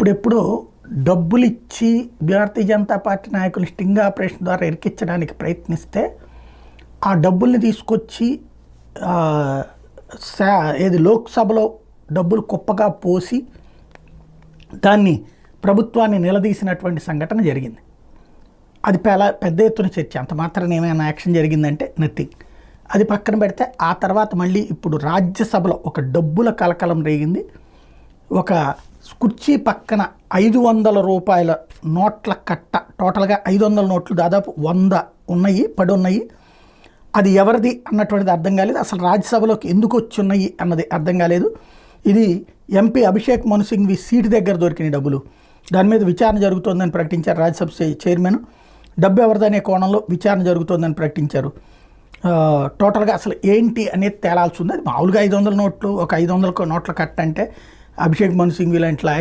అప్పుడెప్పుడు డబ్బులు ఇచ్చి భారతీయ జనతా పార్టీ నాయకులు స్టింగ్ ఆపరేషన్ ద్వారా ఇరికించడానికి ప్రయత్నిస్తే ఆ డబ్బుల్ని తీసుకొచ్చి ఏది లోక్సభలో డబ్బులు కుప్పగా పోసి దాన్ని ప్రభుత్వాన్ని నిలదీసినటువంటి సంఘటన జరిగింది. అది పెల పెద్ద ఎత్తున చర్చ. అంత మాత్రం ఏమైనా యాక్షన్ జరిగిందంటే నథింగ్. అది పక్కన పెడితే ఆ తర్వాత మళ్ళీ ఇప్పుడు రాజ్యసభలో ఒక డబ్బుల కలకలం రేగింది. ఒక కుర్చీ పక్కన ఐదు వందల రూపాయల నోట్ల కట్ట. టోటల్గా ఐదు వందల నోట్లు దాదాపు వంద ఉన్నాయి పడి ఉన్నాయి. అది ఎవరిది అన్నటువంటిది అర్థం కాలేదు. అసలు రాజ్యసభలోకి ఎందుకు వచ్చున్నాయి అన్నది అర్థం కాలేదు. ఇది ఎంపీ అభిషేక్ మనుసింగ్వి సీటు దగ్గర దొరికిన డబ్బులు. దాని మీద విచారణ జరుగుతోందని ప్రకటించారు రాజ్యసభ చైర్మన్. డబ్బు ఎవరిదనే కోణంలో విచారణ జరుగుతోందని ప్రకటించారు. టోటల్గా అసలు ఏంటి అనేది తేలాల్సి ఉంది. అది మామూలుగా ఐదు వందల నోట్లు ఒక ఐదు వందల నోట్ల కట్ట అంటే అభిషేక్ మను సింఘ్వి లాంటి లాయర్